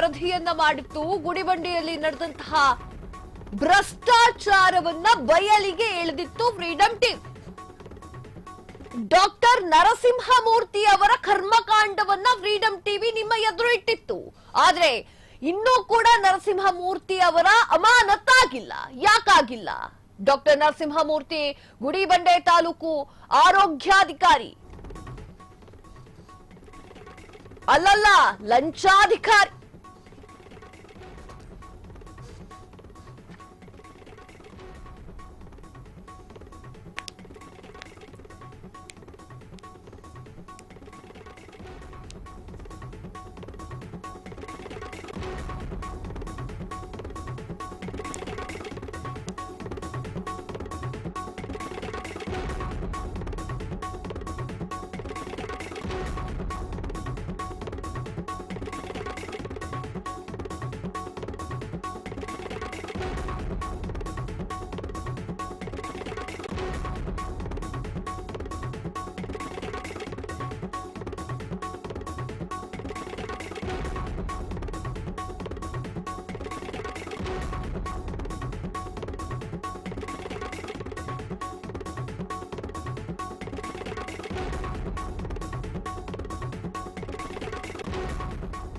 ವರದಿಯನ್ನ ಮಾಡಿತ್ತು. ಗುಡಿಬಂಡೆಯಲ್ಲಿ ನಡೆದಂತಹ ಭ್ರಷ್ಟಾಚಾರವನ್ನ ಬಯಲಿಗೆ ಎಳೆದಿತ್ತು ಫ್ರೀಡಂ ಟಿವಿ ಡಾಕ್ಟರ್ ನರಸಿಂಹಮೂರ್ತಿ ಅವರ ಕರ್ಮಕಾಂಡವನ್ನ ಫ್ರೀಡಂ ಟಿವಿ ನಿಮ್ಮ ಎದುರು ಇಟ್ಟಿತ್ತು. ಆದ್ರೆ ಇನ್ನೂ ಕೂಡ ನರಸಿಂಹಮೂರ್ತಿ ಅವರ ಅಮಾನತ್ತಾಗಿಲ್ಲ. ಯಾಕಾಗಿಲ್ಲ? ಡಾಕ್ಟರ್ ನರಸಿಂಹಮೂರ್ತಿ, ಗುಡಿಬಂಡೆ ತಾಲೂಕು ಆರೋಗ್ಯಾಧಿಕಾರಿ. ಅಲ್ಲಲ್ಲ, ಲಂಚಾಧಿಕಾರಿ.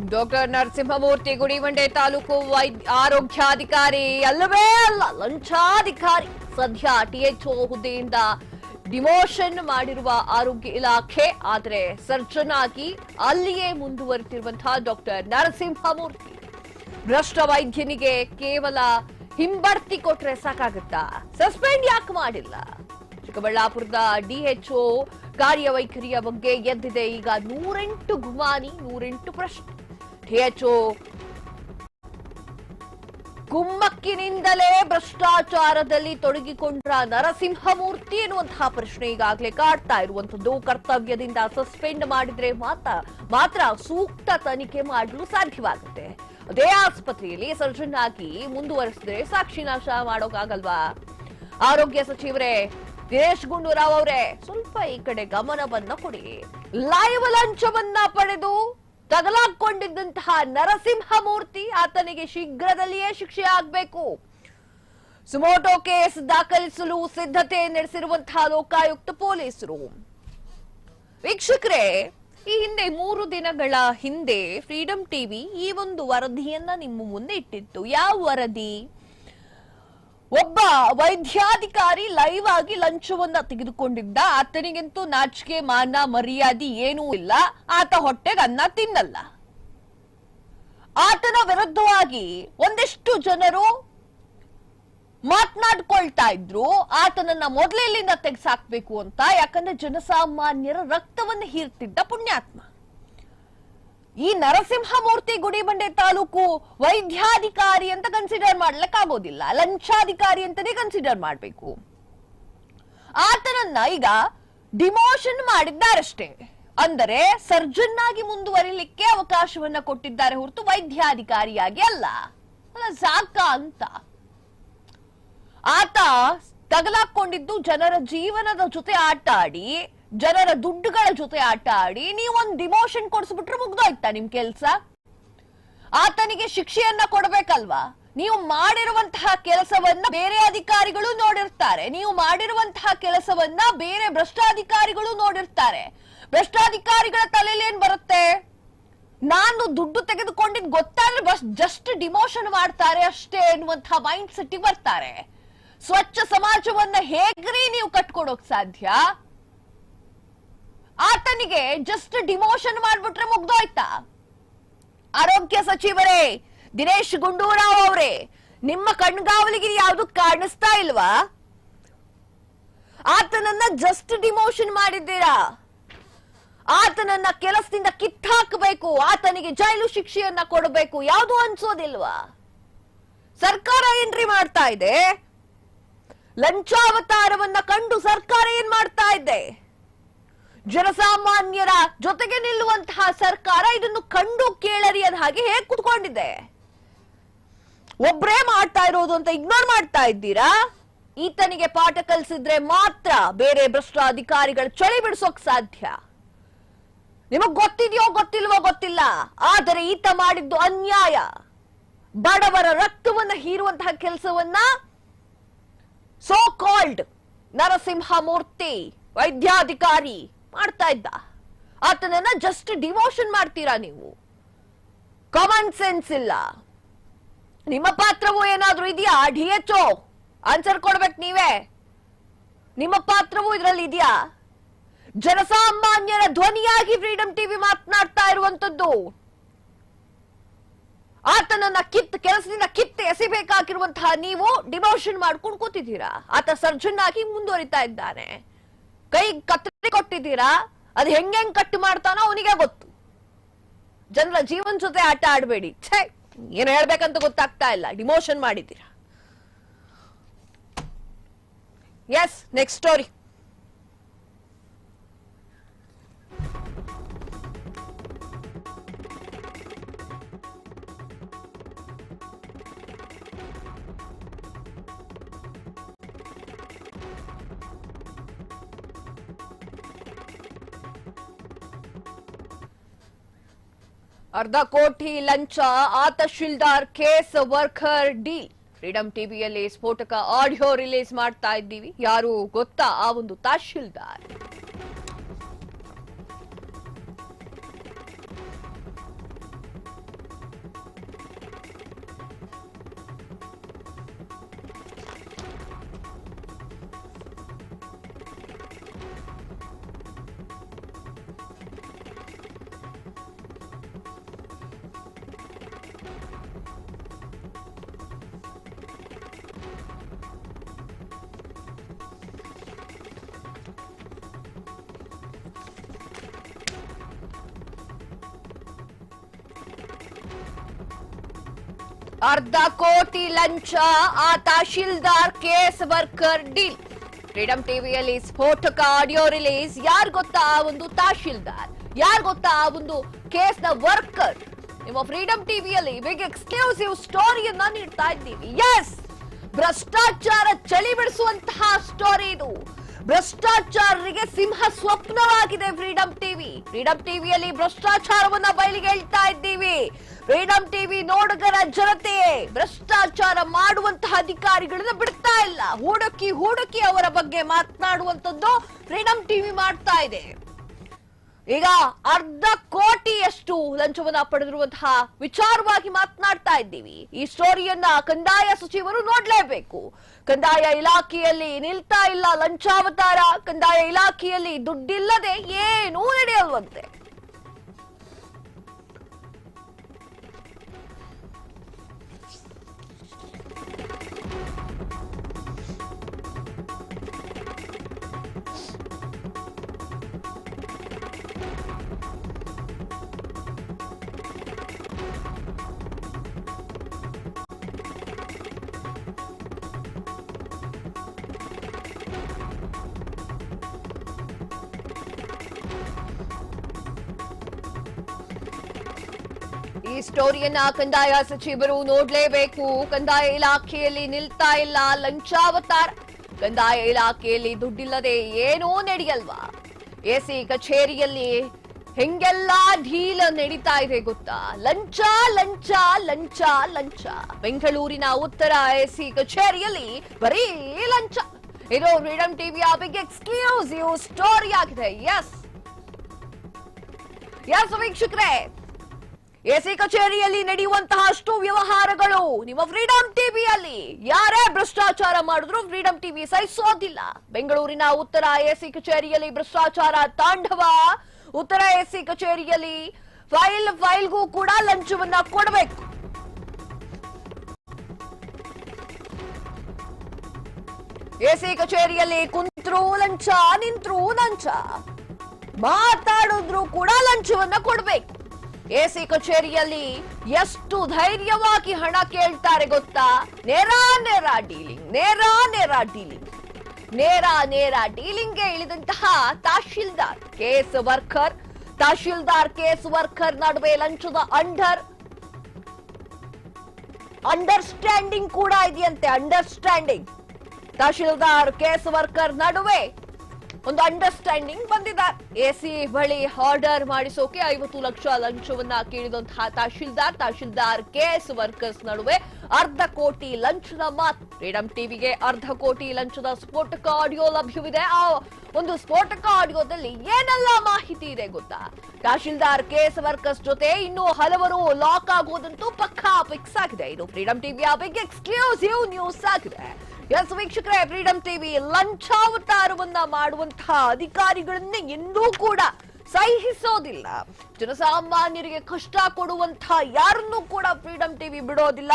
ಡಾಕ್ಟರ್ ನರಸಿಂಹಮೂರ್ತಿ ಗುಡಿಬಂಡೆ ತಾಲೂಕು ವೈದ್ಯ ಆರೋಗ್ಯಾಧಿಕಾರಿ, ಅಲ್ಲವೇ ಅಲ್ಲ, ಲಂಚಾಧಿಕಾರಿ. ಸದ್ಯ ಟಿಎಚ್ಒ ಹುದ್ದೆಯಿಂದ ಡಿಮೋಷನ್ ಮಾಡಿರುವ ಆರೋಗ್ಯ ಇಲಾಖೆ, ಆದರೆ ಸರ್ಜನ್ ಆಗಿ ಅಲ್ಲಿಯೇ ಮುಂದುವರಿತಿರುವಂತಹ ಡಾಕ್ಟರ್ ನರಸಿಂಹಮೂರ್ತಿ. ಭ್ರಷ್ಟ ವೈದ್ಯನಿಗೆ ಕೇವಲ ಹಿಂಬಡ್ತಿ ಕೊಟ್ರೆ ಸಾಕಾಗುತ್ತಾ? ಸಸ್ಪೆಂಡ್ ಯಾಕೆ ಮಾಡಿಲ್ಲ? ಚಿಕ್ಕಬಳ್ಳಾಪುರದ ಡಿಎಚ್ಒ ಕಾರ್ಯವೈಖರಿಯ ಬಗ್ಗೆ ಎದ್ದಿದೆ ಈಗ ನೂರೆಂಟು ಗುಮಾನಿ, ನೂರೆಂಟು ಪ್ರಶ್ನೆ. ಡಿಎಚ್ಒ ಕುಮ್ಮಕ್ಕಿನಿಂದಲೇ ಭ್ರಷ್ಟಾಚಾರದಲ್ಲಿ ತೊಡಗಿಕೊಂಡ್ರ ನರಸಿಂಹಮೂರ್ತಿ ಎನ್ನುವಂತಹ ಪ್ರಶ್ನೆ ಈಗಾಗಲೇ ಕಾಡ್ತಾ ಇರುವಂತದ್ದು ಕರ್ತವ್ಯದಿಂದ ಸಸ್ಪೆಂಡ್ ಮಾಡಿದ್ರೆ ಮಾತ್ರ ಮಾತ್ರ ಸೂಕ್ತ ತನಿಖೆ ಮಾಡಲು ಸಾಧ್ಯವಾಗುತ್ತೆ. ಅದೇ ಆಸ್ಪತ್ರೆಯಲ್ಲಿ ಸರ್ಜನ್ ಆಗಿ ಮುಂದುವರೆಸಿದ್ರೆ ಸಾಕ್ಷಿ ನಾಶ ಮಾಡೋಕ್ಕಾಗಲ್ವಾ ಆರೋಗ್ಯ ಸಚಿವರೇ, ದಿನೇಶ್ ಗುಂಡೂರಾವ್ ಅವರೇ, ಸ್ವಲ್ಪ ಈ ಕಡೆ ಗಮನವನ್ನ ಕೊಡಿ. ಲೈವ್ ಲಂಚವನ್ನ ಪಡೆದು ತಗಲಾಕೊಂಡಿದ್ದಂತಹ ನರಸಿಂಹಮೂರ್ತಿ ಆತನಿಗೆ ಶೀಘ್ರದಲ್ಲಿಯೇ ಶಿಕ್ಷೆ ಆಗಬೇಕು. ಸುಮೋಟೋ ಕೇಸ್ ದಾಖಲಿಸಲು ಸಿದ್ಧತೆ ನಡೆಸಿರುವಂತಹ ಲೋಕಾಯುಕ್ತ ಪೊಲೀಸರು. ವೀಕ್ಷಕರೇ, ಈ ಹಿಂದೆ ಮೂರು ದಿನಗಳ ಹಿಂದೆ ಫ್ರೀಡಂ ಟಿವಿ ಈ ಒಂದು ವರದಿಯನ್ನ ನಿಮ್ಮ ಮುಂದೆ ಇಟ್ಟಿತ್ತು. ಯಾವ ವರದಿ? ಒಬ್ಬ ವೈದ್ಯಾಧಿಕಾರಿ ಲೈವ್ ಆಗಿ ಲಂಚವನ್ನ ತೆಗೆದುಕೊಂಡಿದ್ದ. ಆತನಿಗಂತೂ ನಾಚಿಕೆ, ಮಾನ, ಮರ್ಯಾದೆ ಏನೂ ಇಲ್ಲ. ಆತ ಹೊಟ್ಟೆಗೆ ಅನ್ನ ತಿನ್ನಲ್ಲ. ಆತನ ವಿರುದ್ಧವಾಗಿ ಒಂದಿಷ್ಟು ಜನರು ಮಾತನಾಡ್ಕೊಳ್ತಾ ಇದ್ರು. ಆತನನ್ನ ಮೊದಲೇ ಇಲ್ಲಿಂದ ತೆಗೆಸಾಕ್ಬೇಕು ಅಂತ. ಯಾಕಂದ್ರೆ ಜನಸಾಮಾನ್ಯರ ರಕ್ತವನ್ನು ಹೀರ್ತಿದ್ದ ಪುಣ್ಯಾತ್ಮ. ಈ ನರಸಿಂಹಮೂರ್ತಿ ಗುಡಿಬಂಡೆ ತಾಲೂಕು ವೈದ್ಯಾಧಿಕಾರಿ ಅಂತ ಕನ್ಸಿಡರ್ ಮಾಡ್ಲಿಕ್ಕಾಗೋದಿಲ್ಲ ಲಂಚಾಧಿಕಾರಿ ಅಂತಾನೆ ಕನ್ಸಿಡರ್ ಮಾಡ್ಬೇಕು. ಆತನನ್ನ ಈಗ ಡಿಮೋಷನ್ ಮಾಡಿದ್ದಾರಷ್ಟೇ. ಅಂದರೆ ಸರ್ಜನ್ ಆಗಿ ಮುಂದುವರಿಲಿಕ್ಕೆ ಅವಕಾಶವನ್ನ ಕೊಟ್ಟಿದ್ದಾರೆ ಹೊರತು ವೈದ್ಯಾಧಿಕಾರಿಯಾಗಿ ಅಲ್ಲ. ಸಾಕ ಅಂತ. ಆತ ತಗಲಾಕೊಂಡಿದ್ದು ಜನರ ಜೀವನದ ಜೊತೆ ಆಟ ಆಡಿ ಜನರ ದುಡ್ಡುಗಳ ಜೊತೆ ಆಟ ಆಡಿ ನೀವೊಂದು ಡಿಮೋಷನ್ ಕೊಡಿಸ್ಬಿಟ್ರೆ ಮುಗ್ದೋಯ್ತಾ ನಿಮ್ ಕೆಲ್ಸ? ಆತನಿಗೆ ಶಿಕ್ಷೆಯನ್ನ ಕೊಡಬೇಕಲ್ವಾ? ನೀವು ಮಾಡಿರುವಂತಹ ಕೆಲಸವನ್ನ ಬೇರೆ ಅಧಿಕಾರಿಗಳು ನೋಡಿರ್ತಾರೆ. ನೀವು ಮಾಡಿರುವಂತಹ ಕೆಲಸವನ್ನ ಬೇರೆ ಭ್ರಷ್ಟಾಧಿಕಾರಿಗಳು ನೋಡಿರ್ತಾರೆ. ಭ್ರಷ್ಟಾಧಿಕಾರಿಗಳ ತಲೆಯಲ್ಲಿ ಏನ್ ಬರುತ್ತೆ? ನಾನು ದುಡ್ಡು ತೆಗೆದುಕೊಂಡಿದ್ ಗೊತ್ತಾದ್ರೆ ಬಸ್ ಜಸ್ಟ್ ಡಿಮೋಷನ್ ಮಾಡ್ತಾರೆ ಅಷ್ಟೇ ಎನ್ನುವಂತಹ ಮೈಂಡ್ ಸೆಟ್ ಬರ್ತಾರೆ. ಸ್ವಚ್ಛ ಸಮಾಜವನ್ನ ಹೇಗ್ರಿ ನೀವು ಕಟ್ಕೊಡೋಕ್ ಸಾಧ್ಯ? ಆತನಿಗೆ ಜಸ್ಟ್ ಡಿಮೋಷನ್ ಮಾಡ್ಬಿಟ್ರೆ ಮುಗ್ದೋಯ್ತಾ? ಆರೋಗ್ಯ ಸಚಿವರೇ, ದಿನೇಶ್ ಗುಂಡೂರಾವ್ ಅವರೇ, ನಿಮ್ಮ ಕಣ್ಗಾವಲಿಗೆ ಯಾವುದು ಕಾಣಿಸ್ತಾ ಇಲ್ವಾ? ಆತನನ್ನ ಜಸ್ಟ್ ಡಿಮೋಷನ್ ಮಾಡಿದ್ದೀರಾ? ಆತನನ್ನ ಕೆಲಸದಿಂದ ಕಿತ್ತಾಕಬೇಕು, ಆತನಿಗೆ ಜೈಲು ಶಿಕ್ಷೆಯನ್ನ ಕೊಡಬೇಕು, ಯಾವುದು ಅನ್ಸೋದಿಲ್ವಾ? ಸರ್ಕಾರ ಏನ್ರಿ ಮಾಡ್ತಾ ಇದೆ? ಲಂಚಾವತಾರವನ್ನ ಕಂಡು ಸರ್ಕಾರ ಏನ್ ಮಾಡ್ತಾ ಇದೆ? ಜನಸಾಮಾನ್ಯರ ಜೊತೆಗೆ ನಿಲ್ಲುವಂತಹ ಸರ್ಕಾರ ಇದನ್ನು ಕಂಡು ಕೇಳರಿಯದ ಹಾಗೆ ಹೇಗೆ ಕುತ್ಕೊಂಡಿದೆ? ಒಬ್ರೇ ಮಾಡ್ತಾ ಇರೋದು ಅಂತ ಇಗ್ನೋರ್ ಮಾಡ್ತಾ ಇದ್ದೀರಾ? ಈತನಿಗೆ ಪಾಠ ಕಲಿಸಿದ್ರೆ ಮಾತ್ರ ಬೇರೆ ಭ್ರಷ್ಟ ಅಧಿಕಾರಿಗಳ ಚಳಿ ಬಿಡಿಸೋಕ್ ಸಾಧ್ಯ. ನಿಮಗ್ ಗೊತ್ತಿದೆಯೋ ಗೊತ್ತಿಲ್ವೋ ಗೊತ್ತಿಲ್ಲ, ಆದರೆ ಈತ ಮಾಡಿದ್ದು ಅನ್ಯಾಯ. ಬಡವರ ರಕ್ತವನ್ನ ಹೀರುವಂತಹ ಕೆಲಸವನ್ನ ಸೋ ಕಾಲ್ಡ್ ನರಸಿಂಹಮೂರ್ತಿ, ವೈದ್ಯಾಧಿಕಾರಿ ಮಾಡ್ತಾ ಇದ್ದ. ಆತನನ್ನ ಜಸ್ಟ್ ಡಿವೋಷನ್ ಮಾಡ್ತೀರಾ ನೀವು? ಕಾಮನ್ ಸೆನ್ಸ್ ಇಲ್ಲ. ನಿಮ್ಮ ಪಾತ್ರವೂ ಏನಾದ್ರೂ ಇದೆಯಾ? ಡಿ ಎಚ್ ಆನ್ಸರ್ ಕೊಡ್ಬೇಕು ನೀವೇ. ನಿಮ್ಮ ಪಾತ್ರವೂ ಇದರಲ್ಲಿ ಇದೆಯಾ? ಜನಸಾಮಾನ್ಯರ ಧ್ವನಿಯಾಗಿ ಫ್ರೀಡಂ ಟಿವಿ ಮಾತನಾಡ್ತಾ ಇರುವಂತದ್ದು. ಆತನನ್ನ ಕಿತ್, ಕೆಲಸದಿಂದ ಕಿತ್ತು ಎಸಿಬೇಕಾಗಿರುವಂತಹ ನೀವು ಡಿಮೋಷನ್ ಮಾಡ್ಕೊಂಡು ಕೂತಿದ್ದೀರಾ? ಆತ ಸರ್ಜನ್ ಆಗಿ ಮುಂದುವರಿತಾ ಇದ್ದಾನೆ. ಕೈ ಕತ್ತರಿ ಕೊಟ್ಟಿದ್ದೀರಾ? ಅದು ಹೆಂಗ್ ಕಟ್ ಮಾಡ್ತಾನೋ ಅವನಿಗೆ ಗೊತ್ತು. ಜನರ ಜೀವನ ಜೊತೆ ಆಟ ಆಡಬೇಡಿ. ಛೇ, ಏನ್ ಹೇಳ್ಬೇಕಂತ ಗೊತ್ತಾಗ್ತಾ ಇಲ್ಲ. ಡಿಮೋಷನ್ ಮಾಡಿದ್ದೀರಾ. ಎಸ್ ನೆಕ್ಸ್ಟ್ ಸ್ಟೋರಿ ಅರ್ಧ ಕೋಟಿ ಲಂಚ ಆ tahsildar case worker, deal. Freedom ಟಿವಿಯಲ್ಲಿ ಸ್ಫೋಟಕ ಆಡಿಯೋ ರಿಲೀಸ್ ಮಾಡ್ತಾ ಇದ್ದೀವಿ. ಯಾರು ಗೊತ್ತಾ ಆ ಒಂದು ತಹಶೀಲ್ದಾರ್? ಅರ್ಧ ಕೋಟಿ ಲಂಚ ಆ tahsildar case worker deal. Freedom ಟಿವಿಯಲ್ಲಿ ಸ್ಫೋಟಕ ಆಡಿಯೋ ರಿಲೀಸ್. ಯಾರ್ ಗೊತ್ತಾ ಆ ಒಂದು ತಹಶೀಲ್ದಾರ್? ಯಾರ್ ಗೊತ್ತಾ ಆ ಒಂದು ಕೇಸ್ನ ವರ್ಕರ್? ನಿಮ್ಮ ಫ್ರೀಡಂ ಟಿವಿಯಲ್ಲಿ ಬಿಗ್ ಎಕ್ಸ್ಕ್ಲೂಸಿವ್ ಸ್ಟೋರಿಯನ್ನ ನೀಡ್ತಾ ಇದ್ದೀವಿ. ಎಸ್ ಭ್ರಷ್ಟಾಚಾರ ಚಳಿ ಬಿಡಿಸುವಂತಹ ಸ್ಟೋರಿ ಇದು. ಭ್ರಷ್ಟಾಚಾರರಿಗೆ ಸಿಂಹ ಸ್ವಪ್ನವಾಗಿದೆ ಫ್ರೀಡಂ ಟಿವಿ. ಫ್ರೀಡಂ ಟಿವಿಯಲ್ಲಿ ಭ್ರಷ್ಟಾಚಾರವನ್ನ ಬಯಲಿಗೆ ಹೇಳ್ತಾ ಇದ್ದೀವಿ. ಫ್ರೀಡಂ ಟಿವಿ ನೋಡುಗರ ಜನತೆಯೇ, ಭ್ರಷ್ಟಾಚಾರ ಮಾಡುವಂತಹ ಅಧಿಕಾರಿಗಳನ್ನ ಬಿಡ್ತಾ ಇಲ್ಲ. ಹುಡುಕಿ ಹುಡುಕಿ ಅವರ ಬಗ್ಗೆ ಮಾತನಾಡುವಂತದ್ದು ಫ್ರೀಡಂ ಟಿವಿ ಮಾಡ್ತಾ ಇದೆ. ಈಗ ಅರ್ಧ ಕೋಟಿಯಷ್ಟು ಲಂಚವನ್ನ ಪಡೆದಿರುವಂತಹ ವಿಚಾರವಾಗಿ ಮಾತನಾಡ್ತಾ ಇದ್ದೀವಿ. ಈ ಸ್ಟೋರಿಯನ್ನ ಕಂದಾಯ ಸಚಿವರು ನೋಡ್ಲೇಬೇಕು. ಕಂದಾಯ ಇಲಾಖೆಯಲ್ಲಿ ನಿಲ್ತಾ ಇಲ್ಲ ಲಂಚಾವತಾರ, ಕಂದಾಯ ಇಲಾಖೆಯಲ್ಲಿ ದುಡ್ಡಿಲ್ಲದೆ ಏನೂ ನಡೆಯಲ್ವಂತೆ. ಸ್ಟೋರಿಯನ್ನ ಕಂದಾಯ ಸಚಿವರು ನೋಡ್ಲೇಬೇಕು. ಕಂದಾಯ ಇಲಾಖೆಯಲ್ಲಿ ನಿಲ್ತಾ ಇಲ್ಲ ಲಂಚಾವತಾರ. ಕಂದಾಯ ಇಲಾಖೆಯಲ್ಲಿ ದುಡ್ಡಿಲ್ಲದೆ ಏನೂ ನಡೆಯಲ್ವಾ? ಎಸಿ ಕಚೇರಿಯಲ್ಲಿ ಹೆಂಗೆಲ್ಲಾ ಢೀಲ ನಡೀತಾ ಇದೆ ಗೊತ್ತಾ? ಲಂಚ ಲಂಚ ಲಂಚ ಲಂಚ. ಬೆಂಗಳೂರಿನ ಉತ್ತರ ಎಸಿ ಕಚೇರಿಯಲ್ಲಿ ಬರೀ ಲಂಚ. ಇದು ಫ್ರೀಡಂ ಟಿವಿ ಆಪಿಗೆ ಎಕ್ಸ್ಕ್ಲೂಸಿವ್ ಸ್ಟೋರಿ ಆಗಿದೆ. ಎಸ್. ಎಸ್ ವೀಕ್ಷಕರೇ ಎಸಿ ಕಚೇರಿಯಲ್ಲಿ ನಡೆಯುವಂತಹ ಅಷ್ಟು ವ್ಯವಹಾರಗಳು ನಿಮ್ಮ ಫ್ರೀಡಂ ಟಿವಿಯಲ್ಲಿ ಯಾರೇ ಭ್ರಷ್ಟಾಚಾರ ಮಾಡಿದ್ರು ಫ್ರೀಡಂ ಟಿವಿ ಸಹಿಸೋದಿಲ್ಲ. ಬೆಂಗಳೂರಿನ ಉತ್ತರ ಎಸಿ ಕಚೇರಿಯಲ್ಲಿ ಭ್ರಷ್ಟಾಚಾರ ತಾಂಡವ. ಉತ್ತರ ಎಸಿ ಕಚೇರಿಯಲ್ಲಿ ಫೈಲ್, ಫೈಲ್ಗೂ ಕೂಡ ಲಂಚವನ್ನ ಕೊಡಬೇಕು. ಎಸಿ ಕಚೇರಿಯಲ್ಲಿ ಕುಂತ್ರು ಲಂಚ, ನಿಂತ್ರು ಲಂಚ. ಮಾತಾಡಿದ್ರು ಕೂಡ ಲಂಚವನ್ನ ಕೊಡ್ಬೇಕು. ಎಸಿ ಕಚೇರಿಯಲ್ಲಿ ಎಷ್ಟು ಧೈರ್ಯವಾಗಿ ಹಣ ಕೇಳ್ತಾರೆ ಗೊತ್ತಾ? ನೇರ ನೇರ ಡೀಲಿಂಗ್, ನೇರ ನೇರ ಡೀಲಿಂಗ್. ನೇರ ನೇರ ಡೀಲಿಂಗ್ಗೆ ಇಳಿದಂತಹ tahsildar, case worker, tahsildar, case worker ನಡುವೆ ಲಂಚದ ಅಂಡರ್. ಅಂಡರ್ಸ್ಟ್ಯಾಂಡಿಂಗ್ ಕೂಡ ಇದೆಯಂತೆ, ಅಂಡರ್ಸ್ಟ್ಯಾಂಡಿಂಗ್. ತಹಶೀಲ್ದಾರ್, ಕೇಸ್ ವರ್ಕರ್ ನಡುವೆ ಒಂದು ಅಂಡರ್ಸ್ಟ್ಯಾಂಡಿಂಗ್ ಬಂದಿದ್ದಾರೆ ಎಸಿ ಬಳಿ ಆರ್ಡರ್ ಮಾಡಿಸೋಕೆ ಐವತ್ತು ಲಕ್ಷ ಲಂಚವನ್ನ ಕೇಳಿದಂತಹ ತಹಶೀಲ್ದಾರ್ ತಹಶೀಲ್ದಾರ್ ಕೆಎಸ್ ವರ್ಕರ್ಸ್ ನಡುವೆ ಅರ್ಧ ಕೋಟಿ ಲಂಚದ ಮಾತು. ಫ್ರೀಡಂ ಟಿವಿಗೆ ಅರ್ಧ ಕೋಟಿ ಲಂಚದ ಸ್ಫೋಟಕ ಆಡಿಯೋ ಲಭ್ಯವಿದೆ. ಆ ಒಂದು ಸ್ಫೋಟಕ ಆಡಿಯೋದಲ್ಲಿ ಏನೆಲ್ಲ ಮಾಹಿತಿ ಇದೆ ಗೊತ್ತಾ? ತಹಶೀಲ್ದಾರ್ ಕೆಎಸ್ ವರ್ಕರ್ಸ್ ಜೊತೆ ಇನ್ನು ಹಲವರು ಲಾಕ್ ಆಗೋದಂತೂ ಪಕ್ಕಾ ಫಿಕ್ಸ್ ಆಗಿದೆ. ಇದು ಫ್ರೀಡಂ ಟಿವಿಯ ಬಿಗ್ ಎಕ್ಸ್ಕ್ಲೂಸಿವ್ ನ್ಯೂಸ್ ಆಗಿದೆ. ಎಸ್ ವೀಕ್ಷಕರೇ ಫ್ರೀಡಂ ಟಿವಿ ಲಂಚಾವತಾರವನ್ನ ಮಾಡುವಂತಹ ಅಧಿಕಾರಿಗಳನ್ನೇ ಎಂದೂ ಕೂಡ ಸಹಿಸೋದಿಲ್ಲ. ಜನಸಾಮಾನ್ಯರಿಗೆ ಕಷ್ಟ ಕೊಡುವಂತಹ ಯಾರನ್ನೂ ಕೂಡ ಫ್ರೀಡಂ ಟಿವಿ ಬಿಡೋದಿಲ್ಲ.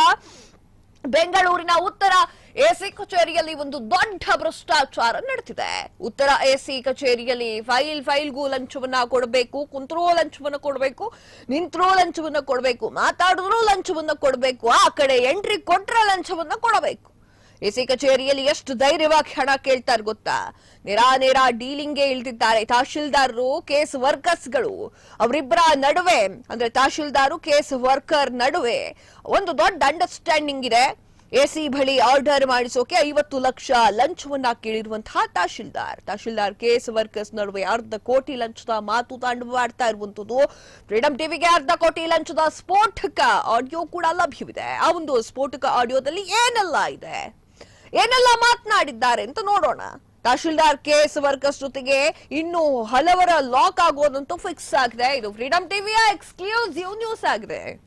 ಬೆಂಗಳೂರಿನ ಉತ್ತರ ಎಸಿ ಕಚೇರಿಯಲ್ಲಿ ಒಂದು ದೊಡ್ಡ ಭ್ರಷ್ಟಾಚಾರ ನಡೆದಿದೆ ಉತ್ತರ ಎಸಿ ಕಚೇರಿಯಲ್ಲಿ ಫೈಲ್, ಫೈಲ್ಗೂ ಲಂಚವನ್ನ ಕೊಡಬೇಕು, ಕುಂತ್ರೂ ಲಂಚವನ್ನ ಕೊಡಬೇಕು, ನಿಂತ್ರೂ ಲಂಚವನ್ನ ಕೊಡಬೇಕು, ಮಾತಾಡಿದ್ರೂ ಲಂಚವನ್ನ ಕೊಡಬೇಕು, ಆ ಕಡೆ ಎಂಟ್ರಿ ಕೊಟ್ರೆ ಲಂಚವನ್ನ ಕೊಡಬೇಕು. ಎಸಿ ಕಚೇರಿಯಲ್ಲಿ ಎಷ್ಟು ಧೈರ್ಯವಾಗಿ ಹಣ ಕೇಳ್ತಾರೆ ಗೊತ್ತಾ? ನೇರಾ ನೇರ ಡೀಲಿಂಗ್ಗೆ ಇಳಿದಿದ್ದಾರೆ ತಹಶೀಲ್ದಾರರು, ಕೇಸ್ ವರ್ಕರ್ಸ್ಗಳು. ಅವರಿಬ್ಬರ ನಡುವೆ, ಅಂದ್ರೆ ತಹಶೀಲ್ದಾರು, ಕೇಸ್ ವರ್ಕರ್ ನಡುವೆ ಒಂದು ದೊಡ್ಡ ಅಂಡರ್ಸ್ಟ್ಯಾಂಡಿಂಗ್ ಇದೆ. ಎಸಿ ಬಳಿ ಆರ್ಡರ್ ಮಾಡಿಸೋಕೆ ಐವತ್ತು ಲಕ್ಷ ಲಂಚವನ್ನ ಕೇಳಿರುವಂತಹ ತಹಶೀಲ್ದಾರ್. ತಹಶೀಲ್ದಾರ್, ಕೇಸ್ ವರ್ಕರ್ಸ್ ನಡುವೆ ಅರ್ಧ ಕೋಟಿ ಲಂಚದ ಮಾತು ತಾಂಡವಾಡ್ತಾ ಇರುವಂತದ್ದು ಫ್ರೀಡಂ ಟಿವಿಗೆ ಅರ್ಧ ಕೋಟಿ ಲಂಚದ ಸ್ಫೋಟಕ ಆಡಿಯೋ ಕೂಡ ಲಭ್ಯವಿದೆ. ಆ ಒಂದು ಸ್ಫೋಟಕ ಆಡಿಯೋದಲ್ಲಿ ಏನೆಲ್ಲ ಇದೆ. ಏನೆಲ್ಲ ಮಾತನಾಡಿದ್ದಾರೆ ಅಂತ ನೋಡೋಣ. ತಹಶೀಲ್ದಾರ್ ಕೇಸ್ ವರ್ಕರ್ಸ್ ಜೊತೆಗೆ ಇನ್ನು ಹಲವರ ಲಾಕ್ ಆಗೋದಂತೂ ಫಿಕ್ಸ್ ಆಗಿದೆ. ಇದು ಫ್ರೀಡಂ ಟಿವಿಯ ಎಕ್ಸ್ಕ್ಲೂಸಿವ್ ನ್ಯೂಸ್ ಆಗಿದೆ.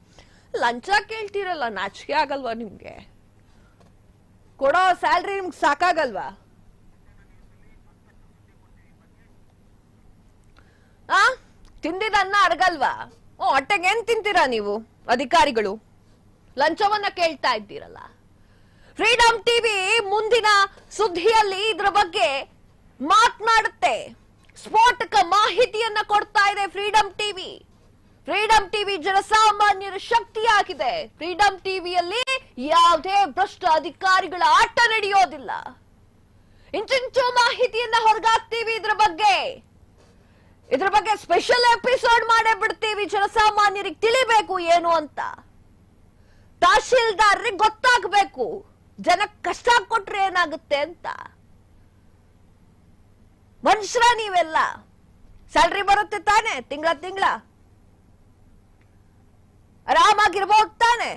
ಲಂಚ ಕೇಳ್ತಿರಲ್ಲ, ನಾಚಿಕೆ ಆಗಲ್ವಾ ನಿಮ್ಗೆ? ಕೊಡೋ ಸ್ಯಾಲ್ರಿ ನಿಮ್ಗೆ ಸಾಕಾಗಲ್ವಾ? ಆ? ತಿಂದಿದನ್ನ ಅಡಗಲ್ವಾ? ಓ, ಹೊಟ್ಟೆಗೆ ಏನ್ ತಿಂತೀರಾ ನೀವು, ಅಧಿಕಾರಿಗಳು? ಲಂಚವನ್ನ ಕೇಳ್ತಾ ಇದ್ದೀರಲ್ಲ. ಫ್ರೀಡಂ ಟಿವಿ ಮುಂದಿನ ಸುದ್ದಿಯಲ್ಲಿ ಇದ್ರ ಬಗ್ಗೆ ಮಾತನಾಡುತ್ತೆ. ಸ್ಫೋಟಕ ಮಾಹಿತಿಯನ್ನ ಕೊಡ್ತಾ ಇದೆ ಫ್ರೀಡಂ ಟಿವಿ. ಫ್ರೀಡಂ ಟಿವಿ ಜನಸಾಮಾನ್ಯರ ಶಕ್ತಿಯಾಗಿದೆ. ಫ್ರೀಡಂ ಟಿವಿಯಲ್ಲಿ ಯಾವುದೇ ಭ್ರಷ್ಟ ಅಧಿಕಾರಿಗಳ ಆಟ ನಡೆಯೋದಿಲ್ಲ. ಇಂಚಿಂಚು ಮಾಹಿತಿಯನ್ನ ಹೊರಗಾಕ್ತೀವಿ ಇದ್ರ ಬಗ್ಗೆ. ಇದ್ರ ಬಗ್ಗೆ ಸ್ಪೆಷಲ್ ಎಪಿಸೋಡ್ ಮಾಡೇ ಬಿಡ್ತೀವಿ ಜನಸಾಮಾನ್ಯರಿಗೆ ತಿಳಿಬೇಕು ಏನು ಅಂತ. ತಹಶೀಲ್ದಾರ್ರಿಗೆ ಗೊತ್ತಾಗಬೇಕು. ಜನ ಕಷ್ಟ ಕೊಟ್ರೆ ಏನಾಗುತ್ತೆ ಅಂತ? ಮನುಷ್ಯರ ನೀವೆಲ್ಲ. ಸ್ಯಾಲ್ರಿ ಬರುತ್ತೆ ತಾನೆ, ತಿಂಗಳ ತಿಂಗಳ. ಆರಾಮಾಗಿರ್ಬೋದು ತಾನೆ.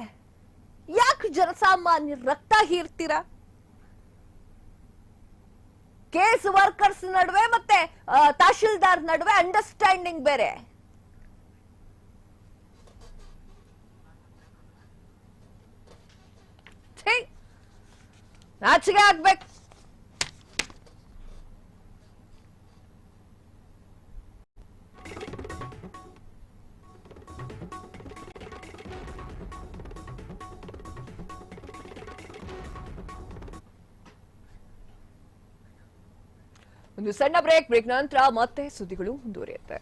ಯಾಕೆ ಜನಸಾಮಾನ್ಯ ರಕ್ತ ಹೀರ್ತೀರಾ? ಕೇಸ್ ವರ್ಕರ್ಸ್ ನಡುವೆ ಮತ್ತೆ ತಹಶೀಲ್ದಾರ್ ನಡುವೆ ಅಂಡರ್ಸ್ಟ್ಯಾಂಡಿಂಗ್ ಬೇರೆ. ಛೀ! ನಾಚಿಕೆ ಆಗ್ಬೇಕು. ಒಂದು ಸಣ್ಣ ಬ್ರೇಕ್ ಬ್ರೇಕ್ ನಂತರ ಮತ್ತೆ ಸುದ್ದಿಗಳು ಮುಂದುವರಿಯುತ್ತೆ.